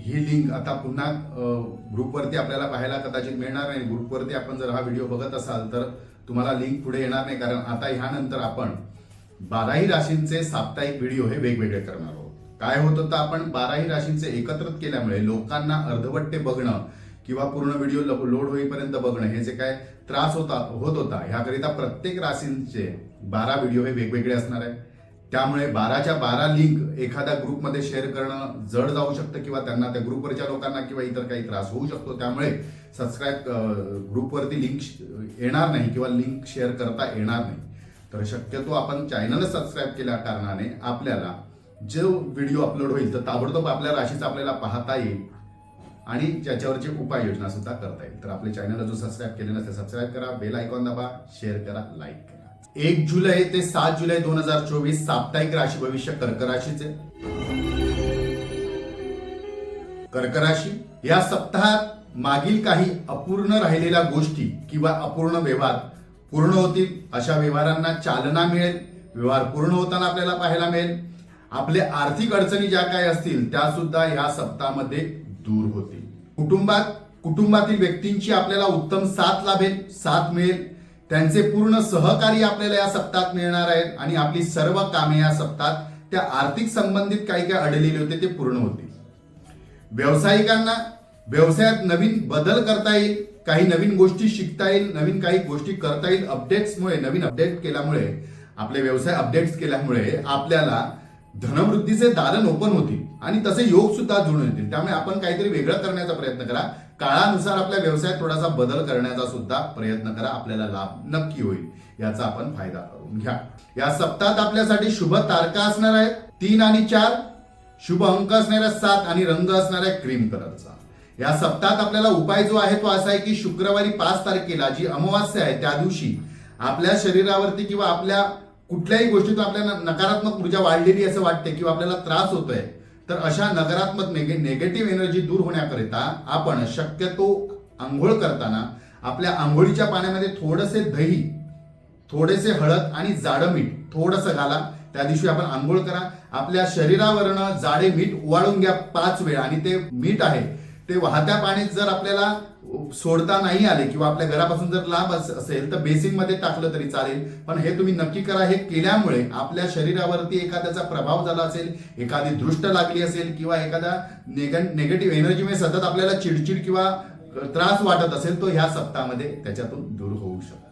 ही link आता पुन्हा ग्रुपवरती आपल्याला पाहायला कदाचित मिळणार नाही. ग्रुपवरती आपण जर हा व्हिडिओ बघत असाल तर तुम्हाला लिंक पुढे येणार नाही. कारण आता ह्यानंतर आपण बाराही राशींचे साप्ताहिक व्हिडिओ हे वेगवेगळे करणार आहोत. काय होत होतं आपण? बाराही राशींचे एकत्रित केल्यामुळे लोकांना अर्धवट्टे बघणं किंवा पूर्ण व्हिडिओ लोड होईपर्यंत बघणं हे जे काय त्रास होता होत होता ह्याकरिता प्रत्येक राशींचे बारा व्हिडिओ हे वेगवेगळे असणार आहे त्यामुळे बाराच्या बारा लिंक एखाद्या ग्रुपमध्ये शेअर करणं जड जाऊ शकतं किंवा त्यांना त्या ग्रुपवरच्या लोकांना किंवा इतर काही त्रास होऊ शकतो. त्यामुळे सबस्क्राईब ग्रुपवरती लिंक येणार नाही किंवा लिंक शेअर करता येणार नाही. तर शक्यतो आपण चॅनल सबस्क्राईब केल्या कारणाने आपल्याला जो व्हिडिओ अपलोड होईल तर ताबडतोब आपल्या राशीचा आपल्याला पाहता येईल आणि ज्याच्यावरची उपाययोजना सुद्धा करता येईल. तर आपले चॅनल जो सबस्क्राईब केले नसेल सबस्क्राईब करा बेल आयकॉन दाबा शेअर करा लाईक करा. एक जुलै ते सात जुलै दोन हजार चोवीस साप्ताहिक राशी भविष्य कर्क राशीचे. कर्क राशी या सप्ताहात मागील काही अपूर्ण राहिलेल्या गोष्टी किंवा अपूर्ण व्यवहार पूर्ण होतील अशा व्यवहारांना चालना मिळेल. व्यवहार पूर्ण होताना आपल्याला पाहायला मिळेल. आपले आर्थिक अडचणी ज्या काही असतील त्या सुद्धा या सप्ताहामध्ये दूर होतील. कुटुंबात कुटुंबातील व्यक्तींची आपल्याला उत्तम साथ लाभेल साथ मिळेल. त्यांचे पूर्ण सहकार्य आपल्याला या सप्ताहात मिळणार आहेत आणि आपली सर्व कामे या सप्ताहात त्या आर्थिक संबंधित काही काही अडलेले होते ते पूर्ण होतील. व्यावसायिकांना व्यवसायात नवीन बदल करता येईल काही नवीन गोष्टी शिकता येईल नवीन काही गोष्टी करता येईल अपडेट्समुळे नवीन अपडेट केल्यामुळे आपले व्यवसाय अपडेट्स केल्यामुळे आपल्याला धनवृद्धीचे दालन ओपन होतील आणि तसे योग सुद्धा जुळून येतील. त्यामुळे आपण काहीतरी वेगळं करण्याचा प्रयत्न करा. काळानुसार आपल्या व्यवसायात थोडासा बदल करण्याचा सुद्धा प्रयत्न करा. आपल्याला लाभ नक्की होईल. याचा आपण फायदा करून घ्या. या सप्ताहात आपल्यासाठी शुभ तारका असणार आहेत. तीन आणि चार. शुभ अंक असणाऱ्या सात आणि रंग असणाऱ्या क्रीम कलरचा. या सप्ताहात आपल्याला उपाय जो आहे तो असा आहे की शुक्रवारी पाच तारखेला जी अमावास्या आहे त्या दिवशी आपल्या शरीरावरती किंवा आपल्या कुठल्याही गोष्टीतून आपल्याला नकारात्मक ऊर्जा वाढलेली असं वाटते किंवा आपल्याला त्रास होतोय तर अशा नकारात्मक नेगेटिव्ह एनर्जी दूर होण्याकरिता आपण शक्यतो आंघोळ करताना आपल्या आंघोळीच्या पाण्यामध्ये थोडंसे दही थोडेसे हळद आणि जाडं मीठ थोडंसं घाला. त्या दिवशी आपण आंघोळ करा. आपल्या शरीरावरनं जाडे मीठ उवाळून घ्या पाच वेळा आणि ते मीठ आहे ते वाहत्या पाण्यात जर आपल्याला सोडता नाही आले किंवा आपल्या घरापासून जर लांब असेल तर बेसिनमध्ये टाकलं तरी चालेल. पण हे तुम्ही नक्की करा. हे केल्यामुळे आपल्या शरीरावरती एखाद्याचा प्रभाव झाला असेल एखादी दृष्ट लागली असेल किंवा एखाद्या नेगेटिव्ह एनर्जीमुळे सतत आपल्याला चिडचिड किंवा त्रास वाटत असेल तो ह्या सप्ताहामध्ये त्याच्यातून दूर होऊ शकतो.